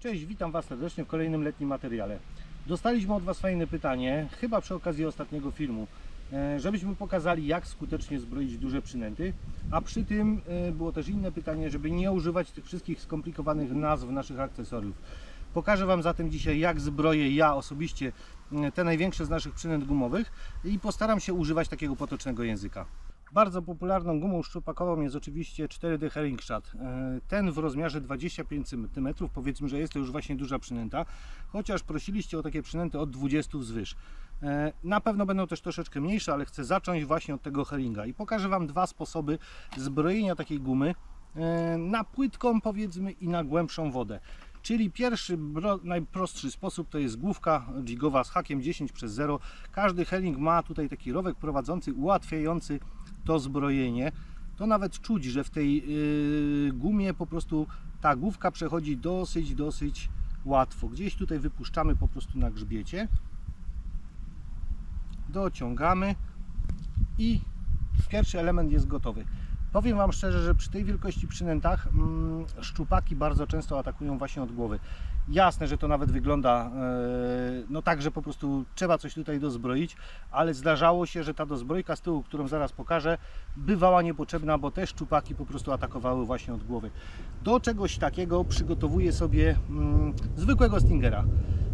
Cześć, witam Was serdecznie w kolejnym letnim materiale. Dostaliśmy od Was fajne pytanie, chyba przy okazji ostatniego filmu, e, żebyśmy pokazali jak skutecznie zbroić duże przynęty, a przy tym e, było też inne pytanie, żeby nie używać tych wszystkich skomplikowanych nazw naszych akcesoriów. Pokażę Wam zatem dzisiaj jak zbroję ja osobiście e, te największe z naszych przynęt gumowych i postaram się używać takiego potocznego języka. Bardzo popularną gumą szczupakową jest oczywiście 4D Herringshot. E, Ten w rozmiarze 25 cm, powiedzmy, że jest to już właśnie duża przynęta, chociaż prosiliście o takie przynęty od 20 wzwyż. E, Na pewno będą też troszeczkę mniejsze, ale chcę zacząć właśnie od tego herringa i pokażę Wam dwa sposoby zbrojenia takiej gumy e, na płytką powiedzmy i na głębszą wodę. Czyli pierwszy, najprostszy sposób to jest główka jigowa z hakiem 10 przez 0. Każdy herring ma tutaj taki rowek prowadzący, ułatwiający to zbrojenie. To nawet czuć, że w tej yy, gumie po prostu ta główka przechodzi dosyć, dosyć łatwo. Gdzieś tutaj wypuszczamy po prostu na grzbiecie. Dociągamy i pierwszy element jest gotowy. Powiem Wam szczerze, że przy tej wielkości przynętach mm, szczupaki bardzo często atakują właśnie od głowy. Jasne, że to nawet wygląda e, no tak, że po prostu trzeba coś tutaj dozbroić, ale zdarzało się, że ta dozbrojka z tyłu, którą zaraz pokażę, bywała niepotrzebna, bo te szczupaki po prostu atakowały właśnie od głowy. Do czegoś takiego przygotowuję sobie mm, zwykłego stingera.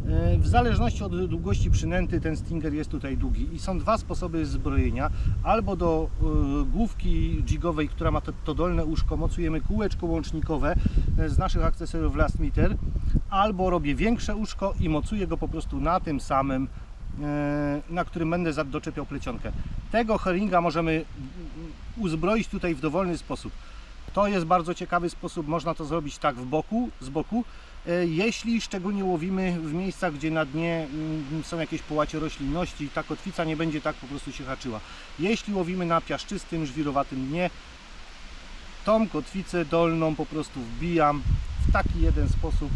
E, W zależności od długości przynęty ten stinger jest tutaj długi i są dwa sposoby zbrojenia. Albo do e, główki jigowej, która ma to, to dolne uszko, mocujemy kółeczko łącznikowe z naszych akcesoriów last meter, albo robię większe uszko i mocuję go po prostu na tym samym, e, na którym będę doczepiał plecionkę. Tego herringa możemy uzbroić tutaj w dowolny sposób. To jest bardzo ciekawy sposób, można to zrobić tak w boku, z boku, E, jeśli szczególnie łowimy w miejscach, gdzie na dnie mm, są jakieś połacie roślinności, ta kotwica nie będzie tak po prostu się haczyła. Jeśli łowimy na piaszczystym, żwirowatym dnie, tą kotwicę dolną po prostu wbijam w taki jeden sposób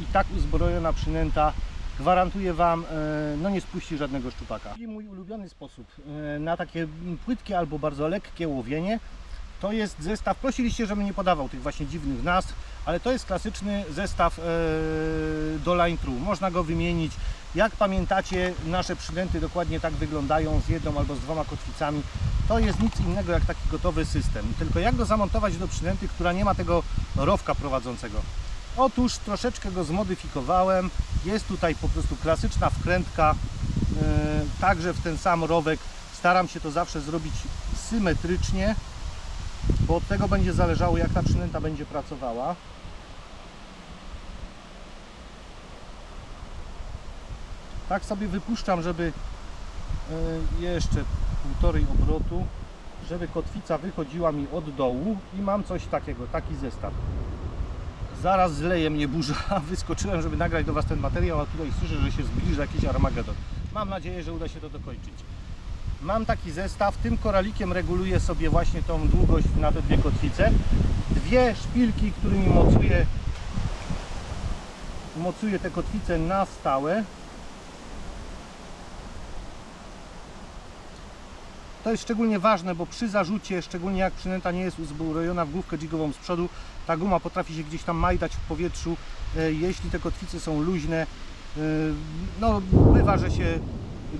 i tak uzbrojona przynęta gwarantuję Wam, e, no nie spuści żadnego szczupaka. I mój ulubiony sposób e, na takie płytkie albo bardzo lekkie łowienie to jest zestaw, prosiliście, żebym nie podawał tych właśnie dziwnych nazw, ale to jest klasyczny zestaw e, do Line True. Można go wymienić. Jak pamiętacie, nasze przynęty dokładnie tak wyglądają z jedną albo z dwoma kotwicami. To jest nic innego jak taki gotowy system. Tylko jak go zamontować do przynęty, która nie ma tego rowka prowadzącego? Otóż troszeczkę go zmodyfikowałem. Jest tutaj po prostu klasyczna wkrętka, e, także w ten sam rowek. Staram się to zawsze zrobić symetrycznie bo od tego będzie zależało jak ta przynęta będzie pracowała. Tak sobie wypuszczam, żeby e, jeszcze półtorej obrotu, żeby kotwica wychodziła mi od dołu i mam coś takiego, taki zestaw. Zaraz zleje mnie burza, wyskoczyłem, żeby nagrać do Was ten materiał, a tutaj słyszę, że się zbliża jakiś Armagedon. Mam nadzieję, że uda się to dokończyć. Mam taki zestaw, tym koralikiem reguluję sobie właśnie tą długość na te dwie kotwice. Dwie szpilki, którymi mocuję, mocuję te kotwice na stałe. To jest szczególnie ważne, bo przy zarzucie, szczególnie jak przynęta nie jest uzbrojona w główkę jigową z przodu, ta guma potrafi się gdzieś tam majdać w powietrzu, e, jeśli te kotwice są luźne. e, No, bywa, że się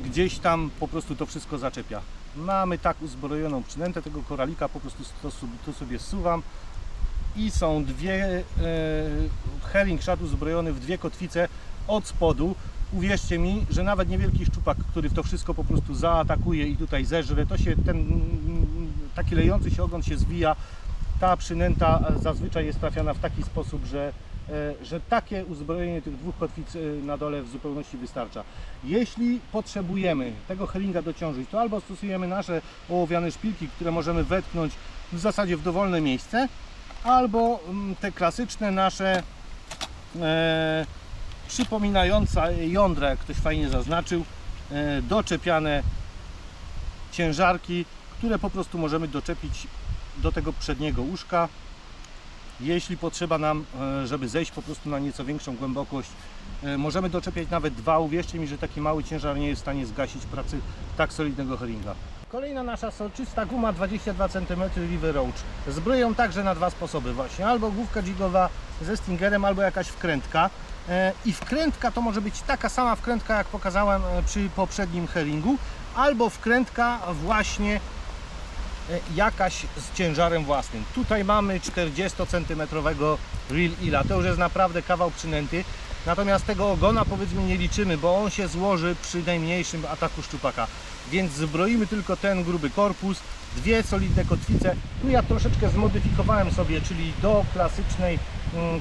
gdzieś tam po prostu to wszystko zaczepia. Mamy tak uzbrojoną przynętę tego koralika, po prostu to, tu sobie zsuwam i są dwie e, herring shad uzbrojony w dwie kotwice od spodu. Uwierzcie mi, że nawet niewielki szczupak, który w to wszystko po prostu zaatakuje i tutaj zeżre, to się ten taki lejący się ogon się zwija. Ta przynęta zazwyczaj jest trafiana w taki sposób, że e, że takie uzbrojenie tych dwóch kotwic e, na dole w zupełności wystarcza. Jeśli potrzebujemy tego herringa dociążyć, to albo stosujemy nasze ołowiane szpilki, które możemy wetknąć w zasadzie w dowolne miejsce, albo mm, te klasyczne nasze e, przypominające jądra, jak ktoś fajnie zaznaczył, e, doczepiane ciężarki, które po prostu możemy doczepić do tego przedniego łóżka jeśli potrzeba nam, e, żeby zejść po prostu na nieco większą głębokość, e, możemy doczepiać nawet dwa. Uwierzcie mi, że taki mały ciężar nie jest w stanie zgasić pracy tak solidnego herringa. Kolejna nasza soczysta guma 22 cm River Roach. Zbroją także na dwa sposoby właśnie. Albo główka jigowa ze stingerem, albo jakaś wkrętka. E, I wkrętka to może być taka sama wkrętka, jak pokazałem e, przy poprzednim herringu, albo wkrętka właśnie e, jakaś z ciężarem własnym. Tutaj mamy 40 cm Real Ila. To już jest naprawdę kawał przynęty. Natomiast tego ogona powiedzmy nie liczymy, bo on się złoży przy najmniejszym ataku szczupaka. Więc zbroimy tylko ten gruby korpus, dwie solidne kotwice. Tu ja troszeczkę zmodyfikowałem sobie, czyli do klasycznej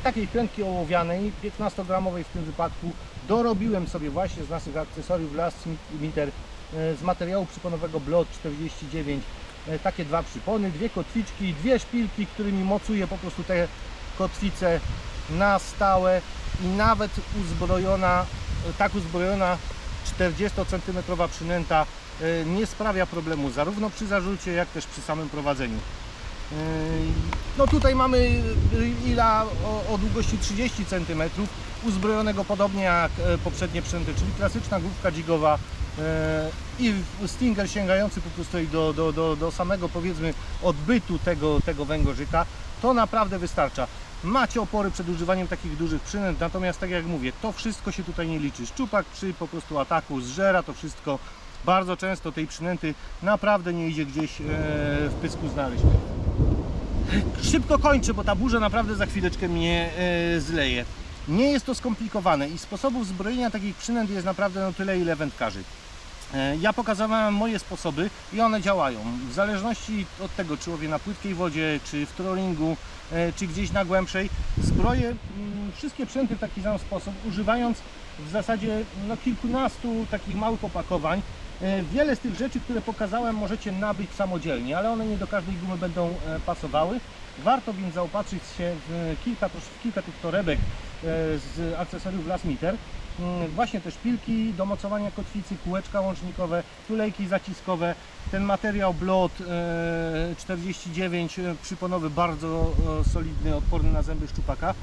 takiej prędki ołowianej, 15-gramowej w tym wypadku, dorobiłem sobie właśnie z naszych akcesoriów Last Meter e, z materiału przyponowego Blot 49 e, takie dwa przypony, dwie kotwiczki, dwie szpilki, którymi mocuję po prostu te kotwice na stałe i nawet uzbrojona, tak uzbrojona 40 cm przynęta e, nie sprawia problemu zarówno przy zarzucie, jak też przy samym prowadzeniu. No tutaj mamy ila o, o długości 30 cm, uzbrojonego podobnie jak e, poprzednie przynęty, czyli klasyczna główka jigowa e, i stinger sięgający po prostu do, do, do, do samego powiedzmy odbytu tego, tego węgorzyka, to naprawdę wystarcza. Macie opory przed używaniem takich dużych przynęt, natomiast tak jak mówię, to wszystko się tutaj nie liczy. Szczupak przy po prostu ataku zżera to wszystko. Bardzo często tej przynęty naprawdę nie idzie gdzieś e, w pysku znaleźć. Szybko kończę, bo ta burza naprawdę za chwileczkę mnie e, zleje. Nie jest to skomplikowane i sposobów zbrojenia takich przynęt jest naprawdę no tyle, ile wędkarzy. E, Ja pokazywałem moje sposoby i one działają. W zależności od tego, czy łowię na płytkiej wodzie, czy w trollingu, e, czy gdzieś na głębszej, zbroję mm, wszystkie przynęty w taki sam sposób, używając w zasadzie no, kilkunastu takich małych opakowań. E, Wiele z tych rzeczy, które pokazałem, możecie nabyć samodzielnie, ale one nie do każdej gumy będą e, pasowały. Warto więc zaopatrzyć się w kilka, w kilka tych torebek e, z akcesoriów Last Meter. Mm, Właśnie te szpilki do mocowania kotwicy, kółeczka łącznikowe, tulejki zaciskowe, ten materiał Blot e, 49 e, przyponowy, bardzo solidny, odporny na zęby szczupaka.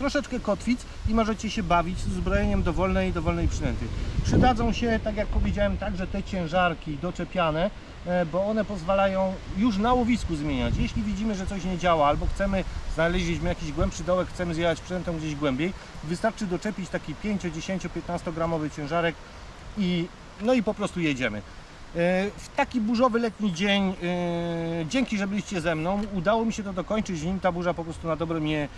Troszeczkę kotwic i możecie się bawić z zbrojeniem dowolnej dowolnej przynęty. Przydadzą się, tak jak powiedziałem, także te ciężarki doczepiane, e, bo one pozwalają już na łowisku zmieniać. Jeśli widzimy, że coś nie działa albo chcemy, znaleźliśmy jakiś głębszy dołek, chcemy zjechać przynętą gdzieś głębiej, wystarczy doczepić taki 5, 10, 15 gramowy ciężarek i no i po prostu jedziemy. E, W taki burzowy letni dzień, e, dzięki, że byliście ze mną, udało mi się to dokończyć, nim ta burza po prostu na dobre mnie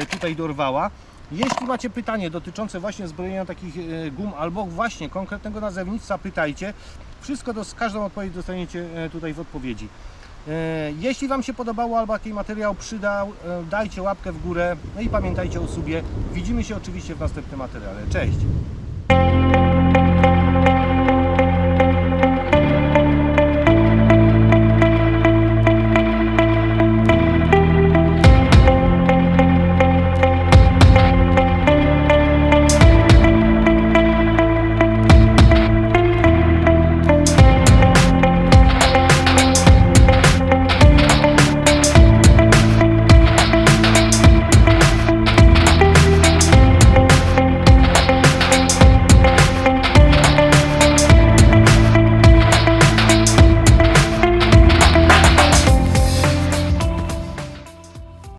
e, tutaj dorwała. Jeśli macie pytanie dotyczące właśnie zbrojenia takich gum albo właśnie konkretnego nazewnictwa, pytajcie. Wszystko, do, każdą odpowiedź dostaniecie tutaj w odpowiedzi. Jeśli Wam się podobało albo jakiś materiał przydał, dajcie łapkę w górę. No i pamiętajcie o subie. Widzimy się oczywiście w następnym materiale. Cześć!